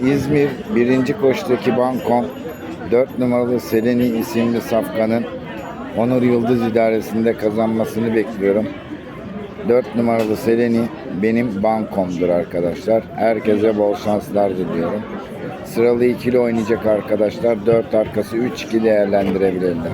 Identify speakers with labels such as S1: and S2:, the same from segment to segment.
S1: İzmir 1. koştaki Bankom 4 numaralı Seleni isimli safkanın Onur Yıldız idaresinde kazanmasını bekliyorum. 4 numaralı Seleni benim bankomdur arkadaşlar. Herkese bol şanslar diliyorum. Sıralı ikili oynayacak arkadaşlar 4 arkası 3-2 değerlendirebilirler.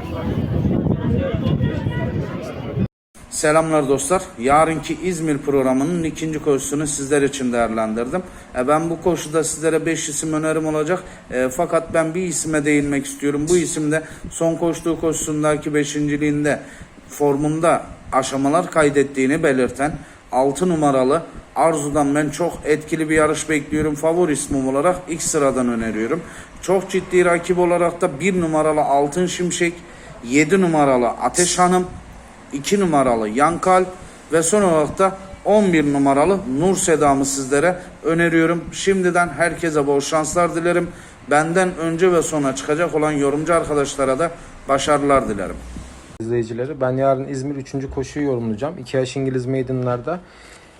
S2: Selamlar dostlar. Yarınki İzmir programının ikinci koşusunu sizler için değerlendirdim. E, ben bu koşuda sizlere 5 isim önerim olacak. E, fakat ben bir isime değinmek istiyorum. Bu isim de son koştuğu koşusundaki beşinciliğinde formunda aşamalar kaydettiğini belirten 6 numaralı Arzu'dan ben çok etkili bir yarış bekliyorum. Favori ismim olarak ilk sıradan öneriyorum. Çok ciddi rakip olarak da 1 numaralı Altın Şimşek, 7 numaralı Ateş Hanım, 2 numaralı Yankal ve son olarak da 11 numaralı Nur Sedam'ı sizlere öneriyorum. Şimdiden herkese bol şanslar dilerim. Benden önce ve sonra çıkacak olan yorumcu arkadaşlara da başarılar dilerim.
S3: izleyicileri. Ben yarın İzmir 3. koşuyu yorumlayacağım. 2 yaş İngiliz Maiden'larda.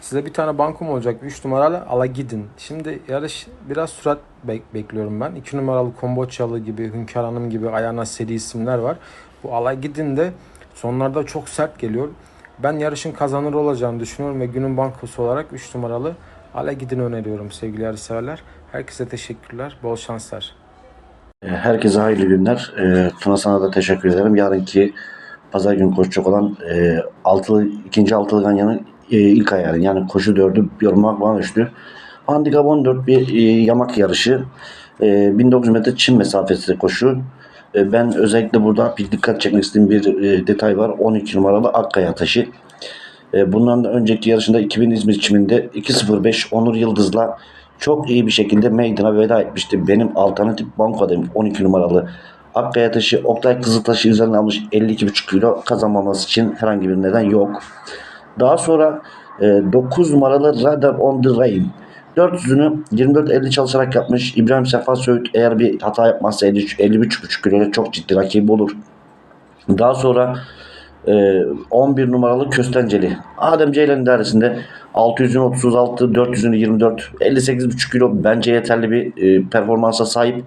S3: Size bir tane bankom olacak. 3 numaralı Ala Gidin. Şimdi yarış biraz sürat bek- bekliyorum ben. 2 numaralı Komboçyalı gibi, Hünkar Hanım gibi ayağına seri isimler var. Bu Ala Gidin de sonlarda çok sert geliyor. Ben yarışın kazanır olacağını düşünüyorum ve günün bankosu olarak 3 numaralı Ala Gidin öneriyorum sevgili yarışseverler. Herkese teşekkürler. Bol şanslar.
S4: E, Herkese hayırlı günler. E, Tuna sana da teşekkür ederim. Yarınki pazar günü koşacak olan e, altılı, ikinci altılı ganyanın e, ilk ayarı. Yani koşu dördü yorumlar bana düştü. Handikap 14 bir e, yamak yarışı. E, 1900 metre çim mesafesi koşu. E, ben özellikle burada bir dikkat çekmek istediğim bir e, detay var. 12 numaralı Akkaya taşı. E, bundan da önceki yarışında 2000 İzmir çiminde 2.05 Onur Yıldız'la çok iyi bir şekilde meydana veda etmişti. Benim alternatif bankodayım 12 numaralı. Akkaya taşı Oktay Kızıltaş'ı üzerine almış 52,5 kilo kazanmaması için herhangi bir neden yok. Daha sonra e, 9 numaralı Radar on the Rain. 400'ünü 24-50 çalışarak yapmış. İbrahim Sefa Söğüt eğer bir hata yapmazsa 50 53,5 kiloyla çok ciddi rakibi olur. Daha sonra e, 11 numaralı Köstenceli. Adem Ceylan idaresinde 600'ünü 36, 400'ünü 24, 58,5 kilo bence yeterli bir e, performansa sahip.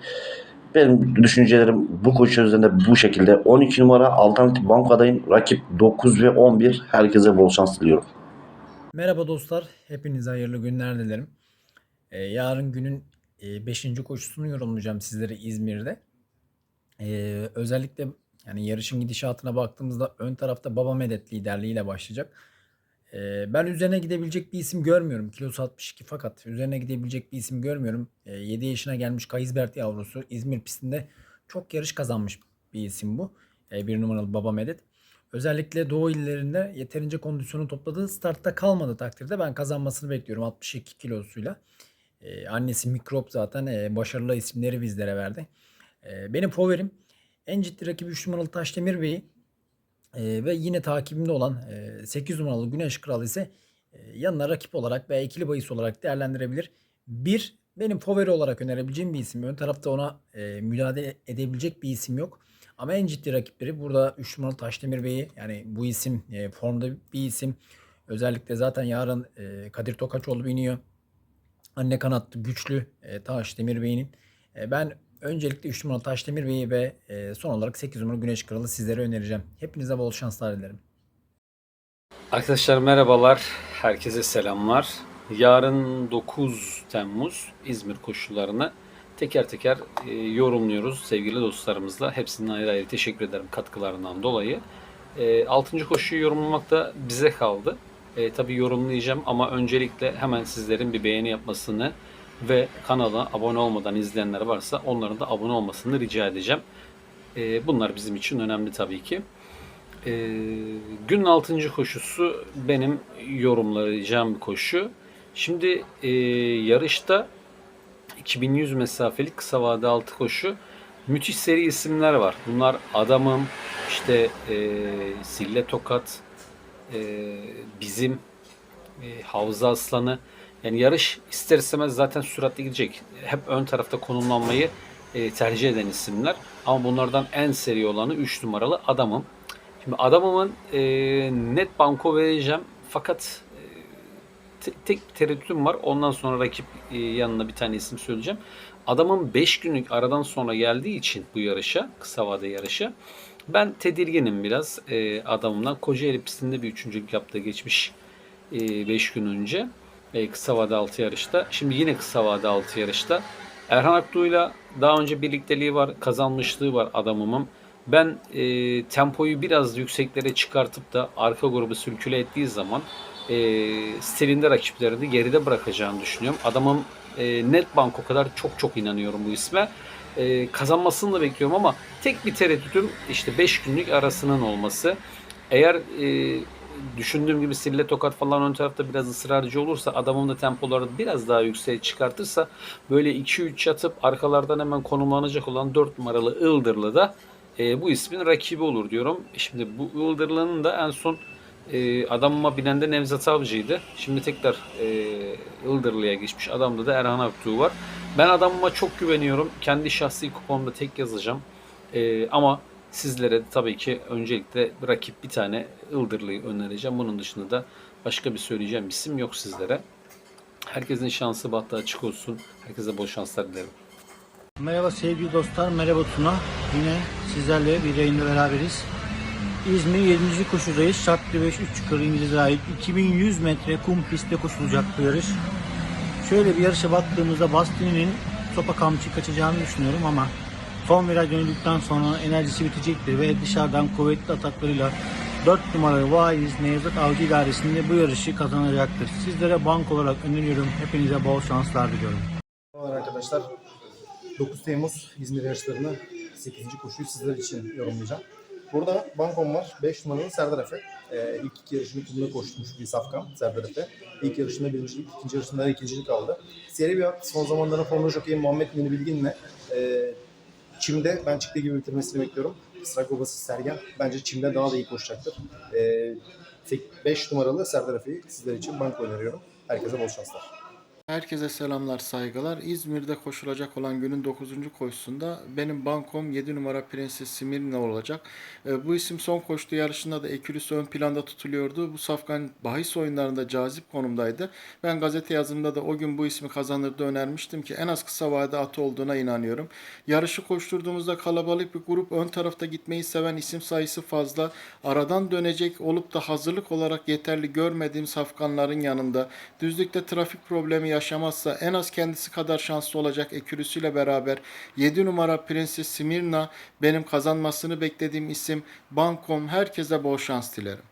S4: Benim düşüncelerim bu koşu üzerinde bu şekilde. 12 numara alternatif bankadayım. Rakip 9 ve 11. Herkese bol şans diliyorum.
S5: Merhaba dostlar, hepinize hayırlı günler dilerim. Ee, yarın günün 5. koşusunu yorumlayacağım sizlere İzmir'de. Ee, özellikle yani yarışın gidişatına baktığımızda ön tarafta Baba Medet liderliğiyle başlayacak. Ee, ben üzerine gidebilecek bir isim görmüyorum. Kilosu 62 fakat üzerine gidebilecek bir isim görmüyorum. Ee, 7 yaşına gelmiş Kayızbert yavrusu İzmir pistinde çok yarış kazanmış bir isim bu. Ee, bir numaralı Baba Medet. Özellikle Doğu illerinde yeterince kondisyonu topladığı startta kalmadı takdirde ben kazanmasını bekliyorum 62 kilosuyla. Ee, annesi Mikrop zaten e, başarılı isimleri bizlere verdi. Ee, benim favorim en ciddi rakibi 3 numaralı Taşdemir Bey'i e, ve yine takibimde olan e, 8 numaralı Güneş Kralı ise e, yanına rakip olarak veya ikili bahis olarak değerlendirebilir. Bir benim favori olarak önerebileceğim bir isim. Ön tarafta ona e, müdahale edebilecek bir isim yok. Ama en ciddi rakipleri burada 3 numaralı Taşdemir Bey'i yani bu isim e, formda bir isim. Özellikle zaten yarın e, Kadir Tokaçoğlu biniyor. Anne kanatlı güçlü e, Taşdemir Bey'in. E, ben öncelikle 3 numaralı Taşdemir Bey'i ve e, son olarak 8 numaralı Güneş Kralı sizlere önereceğim. Hepinize bol şanslar dilerim.
S6: Arkadaşlar merhabalar, herkese selamlar. Yarın 9 Temmuz İzmir koşullarını teker teker e, yorumluyoruz sevgili dostlarımızla. Hepsine ayrı ayrı teşekkür ederim katkılarından dolayı. E, 6. koşuyu yorumlamak da bize kaldı. E, tabii yorumlayacağım ama öncelikle hemen sizlerin bir beğeni yapmasını ve kanala abone olmadan izleyenler varsa onların da abone olmasını rica edeceğim. E, bunlar bizim için önemli tabii ki. Ee, günün 6. koşusu benim yorumlayacağım bir koşu. Şimdi e, yarışta 2100 mesafelik kısa vade altı koşu müthiş seri isimler var. Bunlar Adamım, işte e, Sille Tokat, e, bizim e, Havza Aslanı. Yani yarış ister istemez zaten süratli gidecek. Hep ön tarafta konumlanmayı e, tercih eden isimler. Ama bunlardan en seri olanı 3 numaralı Adamım. Şimdi adamımın e, net banko vereceğim fakat e, te- tek tereddütüm var. Ondan sonra rakip e, yanına bir tane isim söyleyeceğim. Adamın 5 günlük aradan sonra geldiği için bu yarışa, kısa vade yarışa ben tedirginim biraz e, adamımdan. Kocaeli pistinde bir üçüncülük yaptığı geçmiş 5 gün önce. E, kısa vade 6 yarışta. Şimdi yine kısa vade 6 yarışta. Erhan Aktuğ'yla daha önce birlikteliği var, kazanmışlığı var adamımın. Ben e, tempoyu biraz yükseklere çıkartıp da arka grubu sürküle ettiği zaman e, stilinde rakiplerini geride bırakacağını düşünüyorum. Adamın e, net banko kadar çok çok inanıyorum bu isme. E, kazanmasını da bekliyorum ama tek bir tereddütüm işte 5 günlük arasının olması. Eğer e, düşündüğüm gibi sille tokat falan ön tarafta biraz ısrarcı olursa adamın da tempoları biraz daha yükseğe çıkartırsa böyle 2-3 yatıp arkalardan hemen konumlanacak olan 4 numaralı Ildırlı da e, bu ismin rakibi olur diyorum. Şimdi bu Ildırlı'nın da en son e, adamıma binen de Nevzat Avcı'ydı. Şimdi tekrar e, Ildırlı'ya geçmiş. Adamda da Erhan Aktuğ var. Ben adamıma çok güveniyorum. Kendi şahsi kuponumda tek yazacağım. E, ama sizlere tabii ki öncelikle rakip bir tane Ildırlı'yı önereceğim. Bunun dışında da başka bir söyleyeceğim isim yok sizlere. Herkesin şansı bahtı açık olsun. Herkese bol şanslar dilerim.
S7: Merhaba sevgili dostlar, merhaba Tuna. Yine sizlerle bir yayında beraberiz. İzmir 7. koşudayız. Şartlı 5 3 yukarı İngiliz'e ait 2100 metre kum pistte koşulacak bu yarış. Şöyle bir yarışa baktığımızda Bastini'nin sopa kamçı kaçacağını düşünüyorum ama son viraj döndükten sonra enerjisi bitecektir ve dışarıdan kuvvetli ataklarıyla 4 numaralı Vaiz Nevzat Avcı idaresinde bu yarışı kazanacaktır. Sizlere bank olarak öneriyorum. Hepinize bol şanslar diliyorum.
S8: Merhabalar arkadaşlar. 9 Temmuz İzmir yarışlarını 8. koşuyu sizler için yorumlayacağım. Burada bankom var. 5 numaralı Serdar Efe. Ee, ilk iki yarışını kumda koşmuş bir safkan Serdar Efe. İlk yarışında birincilik, ikinci yarışında da ikincilik aldı. Seri bir at. Son zamanların formda jokeyi Muhammed Mini Bilgin'le e, Çim'de ben çıktığı gibi bitirmesini bekliyorum. Sırak babası Sergen. Bence Çim'de daha da iyi koşacaktır. 5 numaralı Serdar Efe'yi sizler için banko öneriyorum. Herkese bol şanslar.
S9: Herkese selamlar, saygılar. İzmir'de koşulacak olan günün 9. koşusunda benim bankom 7 numara Prenses Simirna olacak. E, bu isim son koştuğu yarışında da Ekülüs ön planda tutuluyordu. Bu safkan bahis oyunlarında cazip konumdaydı. Ben gazete yazımında da o gün bu ismi kazanırdı önermiştim ki en az kısa vade atı olduğuna inanıyorum. Yarışı koşturduğumuzda kalabalık bir grup ön tarafta gitmeyi seven isim sayısı fazla. Aradan dönecek olup da hazırlık olarak yeterli görmediğim safkanların yanında düzlükte trafik problemi yaşamazsa en az kendisi kadar şanslı olacak ekürüsüyle beraber 7 numara Prenses Simirna benim kazanmasını beklediğim isim Bankom herkese bol şans dilerim.